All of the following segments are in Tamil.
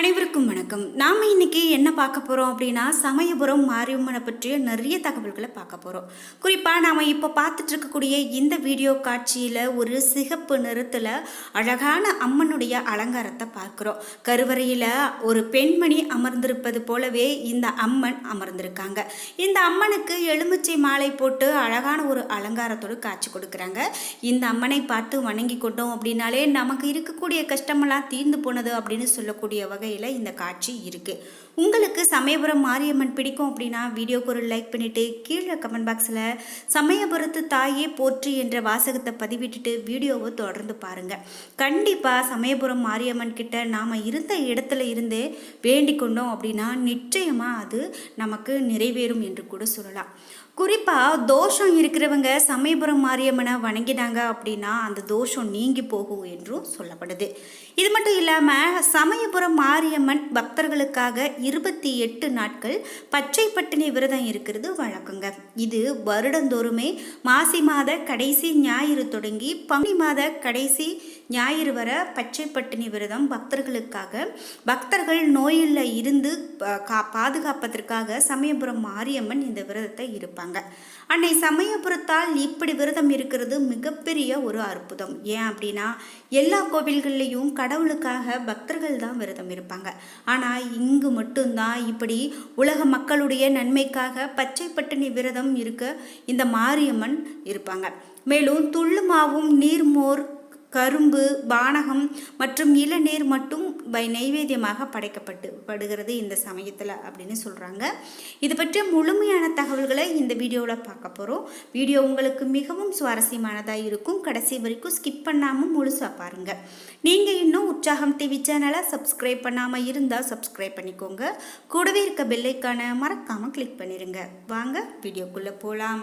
அனைவருக்கும் வணக்கம். நாம் இன்றைக்கி என்ன பார்க்க போகிறோம் அப்படின்னா சமயபுரம் மாரியம்மனை பற்றிய நிறைய தகவல்களை பார்க்க போகிறோம் குறிப்பாக நாம் இப்போ பார்த்துட்டு இருக்கக்கூடிய இந்த வீடியோ காட்சியில் ஒரு சிகப்பு நிறத்தில் அழகான அம்மனுடைய அலங்காரத்தை பார்க்குறோம். கருவறையில் ஒரு பெண்மணி அமர்ந்திருப்பது போலவே இந்த அம்மன் அமர்ந்திருக்காங்க. இந்த அம்மனுக்கு எலுமிச்சை மாலை போட்டு அழகான ஒரு அலங்காரத்தோடு காட்சி கொடுக்குறாங்க. இந்த அம்மனை பார்த்து வணங்கி கொண்டோம் அப்படின்னாலே நமக்கு இருக்கக்கூடிய கஷ்டமெல்லாம் தீர்ந்து போனது அப்படின்னு சொல்லக்கூடிய வகை வகையில் இந்த காட்சி இருக்குது உங்களுக்கு சமயபுரம் மாரியம்மன் பிடிக்கும் அப்படின்னா வீடியோக்கு ஒரு லைக் பண்ணிவிட்டு கீழே கமெண்ட் பாக்ஸில் சமயபுரத்து தாயே போற்றி என்ற வாசகத்தை பதிவிட்டுட்டு வீடியோவை தொடர்ந்து பாருங்கள் கண்டிப்பாக சமயபுரம் மாரியம்மன் கிட்ட நாம் இருந்த இடத்துல இருந்தே வேண்டிக் கொண்டோம் அப்படின்னா நிச்சயமாக அது நமக்கு நிறைவேறும் என்று கூட சொல்லலாம். குறிப்பாக தோஷம் இருக்கிறவங்க சமயபுரம் மாரியம்மனை வணங்கினாங்க அப்படின்னா அந்த தோஷம் நீங்கி போகும் என்றும் சொல்லப்படுது. இது மட்டும் இல்லாமல் சமயபுரம் மாரியம்மன் பக்தர்களுக்காக இருபத்தி எட்டு நாட்கள் பச்சை பட்டினி விரதம் இருக்கிறது வழக்கங்க. இது வருடந்தோறுமே மாசி மாத கடைசி ஞாயிறு தொடங்கி பங்குனி மாத கடைசி ஞாயிறு வர பச்சை பட்டினி விரதம் பக்தர்களுக்காக பக்தர்கள் நோயில் இருந்து கா பாதுகாப்பதற்காக சமயபுரம் மாரியம்மன் இந்த விரதத்தை இருப்பாங்க. அன்னை சமயபுரத்தால் இப்படி விரதம் இருக்கிறது மிகப்பெரிய ஒரு அற்புதம். ஏன் அப்படின்னா எல்லா கோவில்கள்லேயும் கடவுளுக்காக பக்தர்கள் தான் விரதம் இருப்பாங்க. ஆனால் இங்கு மட்டும்தான் இப்படி உலக மக்களுடைய நன்மைக்காக பச்சை பட்டினி விரதம் இருக்க இந்த மாரியம்மன் இருப்பாங்க. மேலும் துள்ளுமாவும் நீர்மோர் கரும்பு பானகம் மற்றும் இளநீர் மட்டும் பை நைவேத்தியமாக படைக்கப்பட்டு படுகிறது இந்த சமயத்தில் அப்படின்னு சொல்கிறாங்க இது பற்றிய முழுமையான தகவல்களை இந்த வீடியோவில் பார்க்க போகிறோம் வீடியோ உங்களுக்கு மிகவும் சுவாரஸ்யமானதாக இருக்கும். கடைசி வரைக்கும் ஸ்கிப் பண்ணாமல் முழுசாக பாருங்கள் நீங்கள் இன்னும் உற்சாகம் டிவி சேனலை சப்ஸ்கிரைப் பண்ணாமல் இருந்தால் சப்ஸ்கிரைப் பண்ணிக்கோங்க. கூடவே இருக்க பெல்லைக்கான மறக்காமல் கிளிக் பண்ணிடுங்க வாங்க வீடியோக்குள்ளே போகலாம்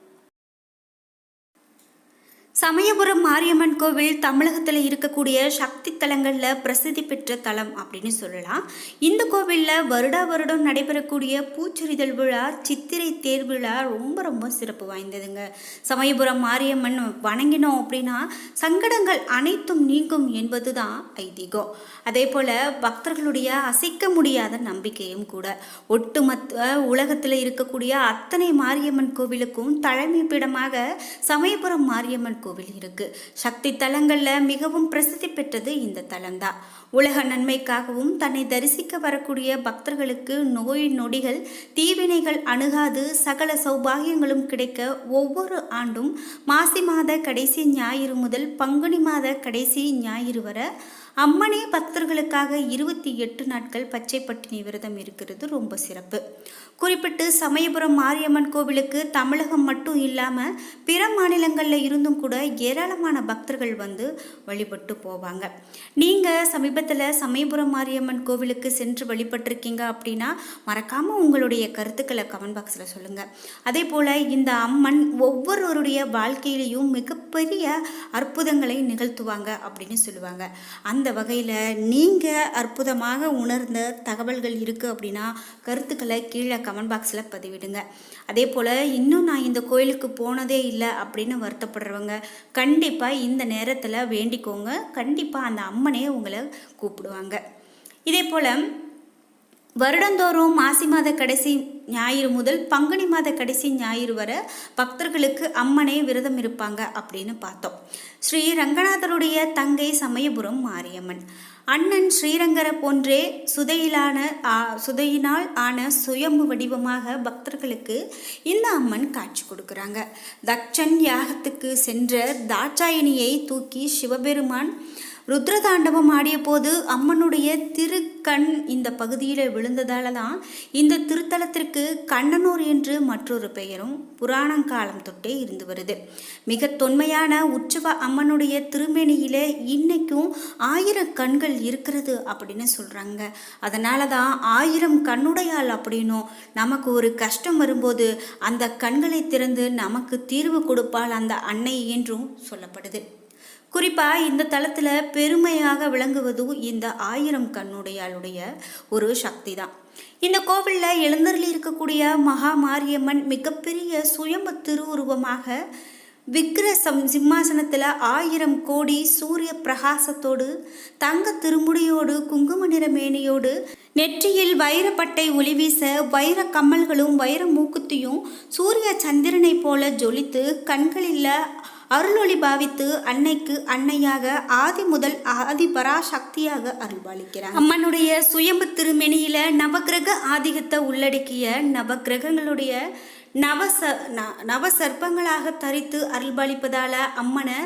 சமயபுரம் மாரியம்மன் கோவில் தமிழகத்தில் இருக்கக்கூடிய சக்தி தலங்களில் பிரசித்தி பெற்ற தலம் அப்படின்னு சொல்லலாம். இந்த கோவிலில் வருடா வருடம் நடைபெறக்கூடிய பூச்சொரிதல் விழா சித்திரை தேர் விழா ரொம்ப ரொம்ப சிறப்பு வாய்ந்ததுங்க. சமயபுரம் மாரியம்மன் வணங்கினோம் அப்படின்னா சங்கடங்கள் அனைத்தும் நீங்கும் என்பது தான் ஐதீகம். அதே போல் பக்தர்களுடைய அசைக்க முடியாத நம்பிக்கையும் கூட. ஒட்டுமொத்த உலகத்தில் இருக்கக்கூடிய அத்தனை மாரியம்மன் கோவிலுக்கும் தலைமை பீடமாக சமயபுரம் மாரியம்மன் கோவில் இருக்கு. சக்தி தலங்களில் மிகவும் பிரசித்தி பெற்றது இந்த தலம்தான். உலக நன்மைக்காகவும் தன்னை தரிசிக்க வரக்கூடிய பக்தர்களுக்கு நோய் நொடிகள் தீவினைகள் அணுகாது சகல சௌபாகியங்களும் கிடைக்க ஒவ்வொரு ஆண்டும் மாசி மாத கடைசி ஞாயிறு முதல் பங்குனி மாத கடைசி ஞாயிறு வர அம்மனே பக்தர்களுக்காக இருபத்தி எட்டு நாட்கள் பச்சை பட்டினி விரதம் இருக்கிறது ரொம்ப சிறப்பு. குறிப்பிட்டு சமயபுரம் மாரியம்மன் கோவிலுக்கு தமிழகம் மட்டும் இல்லாமல் பிற மாநிலங்களில் இருந்தும் கூட ஏராளமான பக்தர்கள் வந்து வழிபட்டு போவாங்க. நீங்கள் சமீப சமீபத்தில் சமயபுரம் மாரியம்மன் கோவிலுக்கு சென்று வழிபட்டிருக்கீங்க அப்படின்னா மறக்காமல் உங்களுடைய கருத்துக்களை கமெண்ட் பாக்ஸில் சொல்லுங்கள் அதே போல் இந்த அம்மன் ஒவ்வொருவருடைய வாழ்க்கையிலையும் மிகப்பெரிய அற்புதங்களை நிகழ்த்துவாங்க அப்படின்னு சொல்லுவாங்க. அந்த வகையில் நீங்கள் அற்புதமாக உணர்ந்த தகவல்கள் இருக்குது அப்படின்னா கருத்துக்களை கீழே கமெண்ட் பாக்ஸில் பதிவிடுங்க. அதே போல் இன்னும் நான் இந்த கோயிலுக்கு போனதே இல்லை அப்படின்னு வருத்தப்படுறவங்க கண்டிப்பாக இந்த நேரத்தில் வேண்டிக்கோங்க. கண்டிப்பாக அந்த அம்மனே உங்களை கூப்பிடுவாங்க. இதே போல் வருடந்தோறும் மாசி மாத கடைசி ஞாயிறு முதல் பங்குனி மாத கடைசி ஞாயிறு வரை பக்தர்களுக்கு அம்மனே விரதம் இருப்பாங்க அப்படின்னு பார்த்தோம். ஸ்ரீ ரங்கநாதருடைய தங்கை சமயபுரம் மாரியம்மன். அண்ணன் ஸ்ரீரங்கரை போன்றே சுதையிலான ஆ, சுதையினால் ஆன சுயம்பு வடிவமாக பக்தர்களுக்கு இந்த அம்மன் காட்சி கொடுக்குறாங்க. தக்ஷன் யாகத்துக்கு சென்ற தாட்சாயணியை தூக்கி சிவபெருமான் ருத்ரதாண்டவம் ஆடிய போது அம்மனுடைய திருக்கண் இந்த பகுதியில் விழுந்ததால தான் இந்த திருத்தலத்திற்கு கண்ணனூர் என்று மற்றொரு பெயரும் புராணங்காலம் தொட்டே இருந்து வருது. மிக தொன்மையான உற்சவ அம்மனுடைய திருமேனியில் இன்னைக்கும் ஆயிரம் கண்கள் இருக்கிறது அப்படின்னு சொல்கிறாங்க அதனால தான் ஆயிரம் கண்ணுடையால் அப்படின்னும் நமக்கு ஒரு கஷ்டம் வரும்போது அந்த கண்களை திறந்து நமக்கு தீர்வு கொடுப்பாள் அந்த அன்னை என்றும் சொல்லப்படுது. குறிப்பாக இந்த தளத்தில் பெருமையாக விளங்குவதும் இந்த ஆயிரம் கண்ணுடையாளுடைய ஒரு சக்தி தான் இந்த கோவிலில் எழுந்தருளி இருக்கக்கூடிய மகா மாரியம்மன் மிகப்பெரிய சுயம்பு திருவுருவமாக விக்கிர சம் சிம்மாசனத்தில் ஆயிரம் கோடி சூரிய பிரகாசத்தோடு தங்க திருமுடியோடு குங்கும நிறமேனியோடு நெற்றியில் வைரப்பட்டை ஒளி வீச வைர கம்மல்களும் வைர மூக்குத்தியும் சூரிய சந்திரனைப் போல ஜொலித்து கண்களில் அருளொளி பாவித்து அன்னைக்கு அன்னையாக ஆதி முதல் ஆதி பராசக்தியாக அருள்பாலிக்கிறார். அம்மனுடைய சுயம்பு திருமெனியில நவக்கிரக ஆதிக்கத்தை உள்ளடக்கிய நவக்கிரகங்களுடைய நவச ந- நவ சர்ப்பங்களாக தரித்து அருள்பாலிப்பதால அம்மனை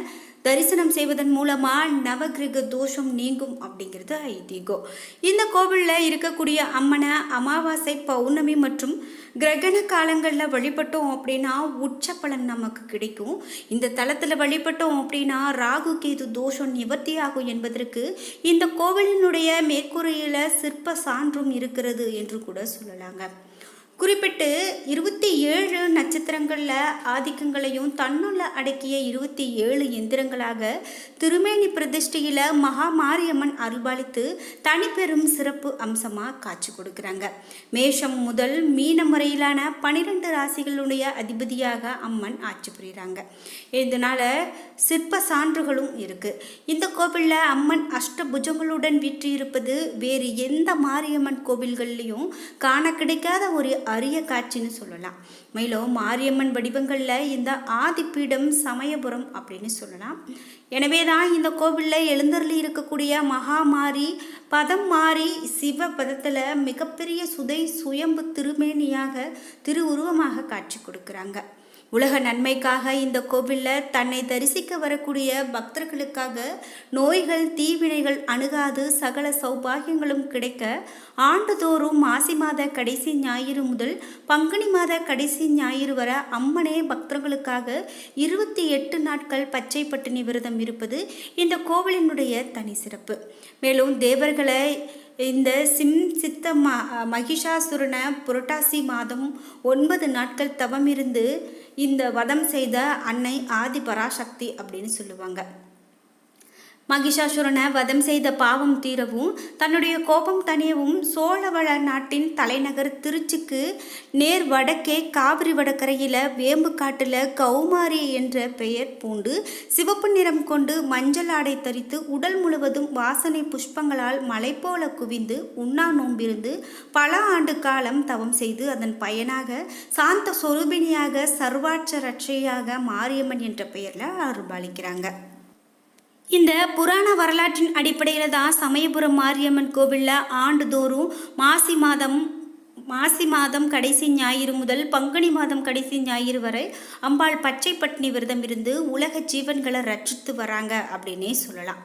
தரிசனம் செய்வதன் மூலமா நவகிரக தோஷம் நீங்கும் அப்படிங்கிறது ஐதீகம். இந்த கோவிலில் இருக்கக்கூடிய அம்மனை அமாவாசை பௌர்ணமி மற்றும் கிரகண காலங்களில் வழிபட்டோம் அப்படின்னா உச்ச பலன் நமக்கு கிடைக்கும். இந்த தளத்தில் வழிபட்டோம் அப்படின்னா ராகு கேது தோஷம் நிவர்த்தி ஆகும் என்பதற்கு இந்த கோவிலினுடைய மேற்கூரையில் சிற்ப சான்றும் இருக்கிறது என்று கூட சொல்லலாங்க. குறிப்பிட்டு இருபத்தி ஏழு நட்சத்திரங்களில் ஆதிக்கங்களையும் தன்னுள்ள அடக்கிய இருபத்தி ஏழு எந்திரங்களாக திருமேனி பிரதிஷ்டையில் மகா மாரியம்மன் அருள்பாலித்து தனிப்பெரும் சிறப்பு அம்சமாக காட்சி கொடுக்குறாங்க. மேஷம் முதல் மீன முறையிலான பனிரெண்டு ராசிகளுடைய அதிபதியாக அம்மன் ஆட்சி புரியுறாங்க இதனால் சிற்ப சான்றுகளும் இருக்குது இந்த கோவிலில் அம்மன் அஷ்டபுஜங்களுடன் வீற்றிருப்பது வேறு எந்த மாரியம்மன் கோவில்கள்லையும் காண கிடைக்காத ஒரு அரிய காட்சின்னு சொல்லலாம். மேலும் மாரியம்மன் வடிவங்களில் இந்த ஆதிப்பீடம் சமயபுரம் அப்படின்னு சொல்லலாம். எனவே தான் இந்த கோவிலில் எழுந்தருளி இருக்கக்கூடிய மகாமாரி பதம் மாறி சிவ பதத்தில் மிகப்பெரிய சுதை சுயம்பு திருமேனியாக திருவுருவமாக காட்சி கொடுக்குறாங்க. உலக நன்மைக்காக இந்த கோவிலில் தன்னை தரிசிக்க வரக்கூடிய பக்தர்களுக்காக நோய்கள் தீவினைகள் அணுகாது சகல சௌபாகியங்களும் கிடைக்க ஆண்டுதோறும் மாசி மாத கடைசி ஞாயிறு முதல் பங்குனி மாத கடைசி ஞாயிறு வர அம்மனே பக்தர்களுக்காக இருபத்தி எட்டு நாட்கள் பச்சை பட்டினி விரதம் இருப்பது இந்த கோவிலினுடைய தனி சிறப்பு. மேலும் தேவர்களை இந்த சிம் சித்த ம மகிஷாசுரனை புரட்டாசி மாதம் ஒன்பது நாட்கள் தவம் இருந்து இந்த வதம் செய்த அன்னை ஆதி பராசக்தி அப்படின்னு சொல்லுவாங்க. மகிஷாசுரனை வதம் செய்த பாவம் தீரவும் தன்னுடைய கோபம் தணியவும் சோழவள நாட்டின் தலைநகர் திருச்சிக்கு நேர் வடக்கே காவிரி வடக்கரையில் வேம்பு காட்டில் கௌமாரி என்ற பெயர் பூண்டு சிவப்பு நிறம் கொண்டு மஞ்சள் ஆடை தரித்து உடல் முழுவதும் வாசனை புஷ்பங்களால் மலை போல குவிந்து உண்ணா நோம்பிருந்து பல ஆண்டு காலம் தவம் செய்து அதன் பயனாக சாந்த சொரூபிணியாக சர்வாட்ச ரட்சையாக மாரியம்மன் என்ற பெயரில் அருள்பாலிக்கிறாங்க. இந்த புராண வரலாற்றின் அடிப்படையில் தான் சமயபுரம் மாரியம்மன் கோவிலில் ஆண்டுதோறும் மாசி மாதம் மாசி மாதம் கடைசி ஞாயிறு முதல் பங்குனி மாதம் கடைசி ஞாயிறு வரை அம்பாள் பச்சை பட்டினி விரதம் இருந்து உலக ஜீவன்களை ரட்சித்து வராங்க அப்படின்னே சொல்லலாம்.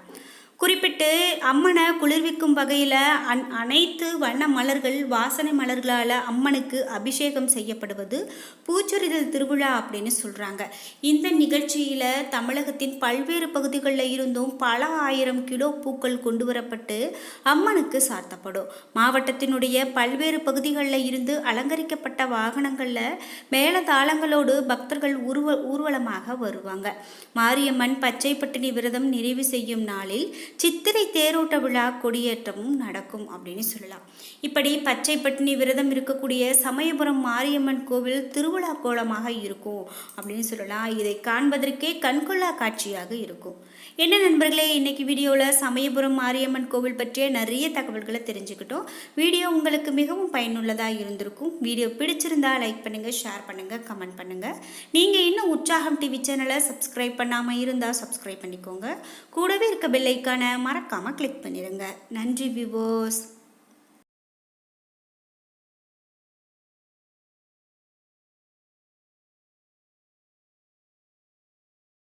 குறிப்பிட்டு அம்மனை குளிர்விக்கும் வகையில் அன் அனைத்து வண்ண மலர்கள் வாசனை மலர்களால் அம்மனுக்கு அபிஷேகம் செய்யப்படுவது பூச்சொரிதல் திருவிழா அப்படின்னு சொல்கிறாங்க இந்த நிகழ்ச்சியில் தமிழகத்தின் பல்வேறு பகுதிகளில் இருந்தும் பல ஆயிரம் கிலோ பூக்கள் கொண்டு வரப்பட்டு அம்மனுக்கு சாத்தப்படும். மாவட்டத்தினுடைய பல்வேறு பகுதிகளில் இருந்து அலங்கரிக்கப்பட்ட வாகனங்களில் மேளதாளங்களோடு பக்தர்கள் ஊர்வ ஊர்வலமாக வருவாங்க. மாரியம்மன் பச்சை பட்டினி விரதம் நிறைவு செய்யும் நாளில் சித்திரை தேரோட்ட விழா கொடியேற்றமும் நடக்கும் அப்படின்னு சொல்லலாம். இப்படி பச்சை பட்டினி விரதம் இருக்கக்கூடிய சமயபுரம் மாரியம்மன் கோவில் திருவிழா கோலமாக இருக்கும் அப்படின்னு சொல்லலாம். இதை காண்பதற்கே கண்கொள்ளா காட்சியாக இருக்கும். என்ன நண்பர்களே இன்னைக்கு வீடியோவில் சமயபுரம் மாரியம்மன் கோவில் பற்றிய நிறைய தகவல்களை தெரிஞ்சுக்கிட்டோம். வீடியோ உங்களுக்கு மிகவும் பயனுள்ளதாக இருந்திருக்கும். வீடியோ பிடிச்சிருந்தா லைக் பண்ணுங்கள் ஷேர் பண்ணுங்கள் கமெண்ட் பண்ணுங்கள் நீங்கள் இன்னும் உற்சாகம் டிவி சேனலை சப்ஸ்கிரைப் பண்ணாமல் இருந்தால் சப்ஸ்கிரைப் பண்ணிக்கோங்க. கூடவே இருக்க பெல்லைக்கான் பட்டனை மறக்காமல் கிளிக் பண்ணிடுங்க நன்றி விவோஸ்